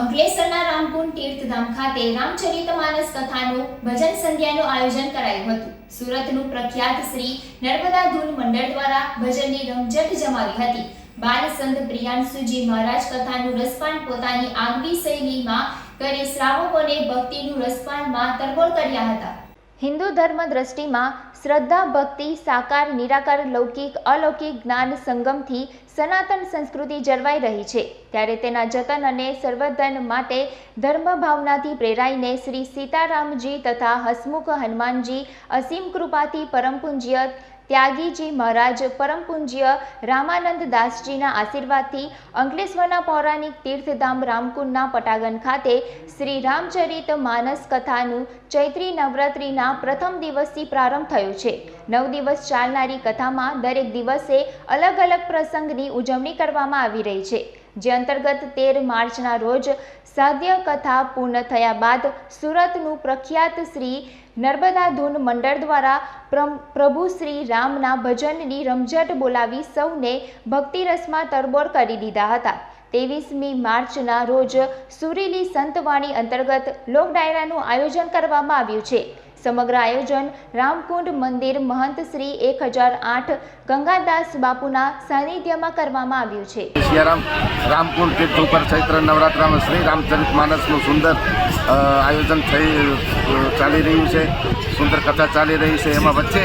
અંકલેશ્વરના રામકુંડ તીર્થધામ ખાતે રામચરિતમાનસ કથાનું ભજન સંધ્યાનું આયોજન કરાયું હતું. સુરતનું પ્રખ્યાત શ્રી નર્મદા ધૂન મંડળ દ્વારા ભજનની રમઝટ જમાવી હતી. બાલસંત પ્રિયાંશુજી મહારાજ કથાનું રસપાન પોતાની આગવી શૈલીમાં કરી શ્રાવકોને ભક્તિનું રસપાનમાં તરબોળ કર્યા હતા. હિન્દુ ધર્મ દ્રષ્ટિમાં શ્રદ્ધા, ભક્તિ, સાકાર, નિરાકાર, લૌકિક, અલૌકિક જ્ઞાન સંગમથી સનાતન સંસ્કૃતિ જળવાઈ રહી છે. ત્યારે તેના જતન અને સર્વધન માટે ધર્મ ભાવનાથી પ્રેરાઈને શ્રી સીતારામજી તથા હસમુખ હનુમાનજી અસીમ કૃપાથી પરમ પૂજ્ય ત્યાગીજી મહારાજ પરમ પૂજ્ય રામાનંદ દાસજીના આશીર્વાદથી અંકલેશ્વરના પૌરાણિક તીર્થધામ રામકુંડના પટાગન ખાતે શ્રી રામચરિત માનસ કથાનું ચૈત્રી નવરાત્રિના પ્રથમ દિવસથી પ્રારંભ થયો છે. નવ દિવસ ચાલનારી કથામાં દરેક દિવસે અલગ અલગ પ્રસંગની ઉજવણી કરવામાં આવી રહી છે. જે અંતર્ગત તેર માર્ચના રોજ સાધ્ય કથા પૂર્ણ થયા બાદ સુરતનું પ્રખ્યાત શ્રી નર્મદા ધૂન મંડળ દ્વારા પ્રભુ શ્રી રામના ભજનની રમઝટ બોલાવી સૌને ભક્તિરસમાં તરબોળ કરી દીધા હતા. ત્રેવીસમી માર્ચના રોજ સુરીલી સંતવાણી અંતર્ગત લોક ડાયરાનું આયોજન કરવામાં આવ્યું છે. સમગ્ર આયોજન રામકુંડ મંદિર મહંત શ્રી એક હજાર આઠ ગંગાદાસ બાપુના સાનિધ્યમાં કરવામાં આવ્યું છે. સિયારામ રામકુંડ તીર્થ ઉપર ચૈત્ર નવરાત્રામાં શ્રી રામચરિત માનસનું સુંદર આયોજન થઈ ચાલી રહ્યું છે. સુંદર કથા ચાલી રહી છે. એમાં વચ્ચે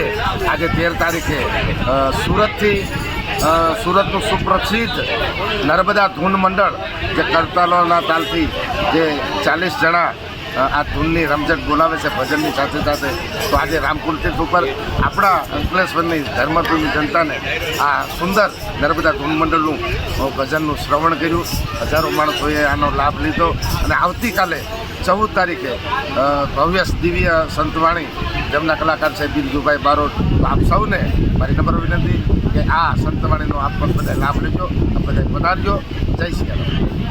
આજે તેર તારીખે સુરતથી સુરતનું સુપ્રસિદ્ધ નર્મદા ધૂન મંડળ જે કરતાલોના તાલથી જે ચાલીસ જણા આ ધૂનની રમઝટ બોલાવે છે ભજનની સાથે સાથે. તો આજે રામકુંડ ઉપર આપણા અંકલેશ્વરની ધર્મપુરની જનતાને આ સુંદર નર્મદા ધૂન ભજનનું શ્રવણ કર્યું. હજારો માણસોએ આનો લાભ લીધો. અને આવતીકાલે ચૌદ તારીખે ભવ્ય દિવ્ય સંતવાણી જેમના કલાકાર છે બિરજુભાઈ બારોટ. તો આપ સૌને મારી નંબર વિનંતી કે આ સંતવાણીનો આપ પણ બધા લાભ લેજો બધા પધારજો. જય શ્રી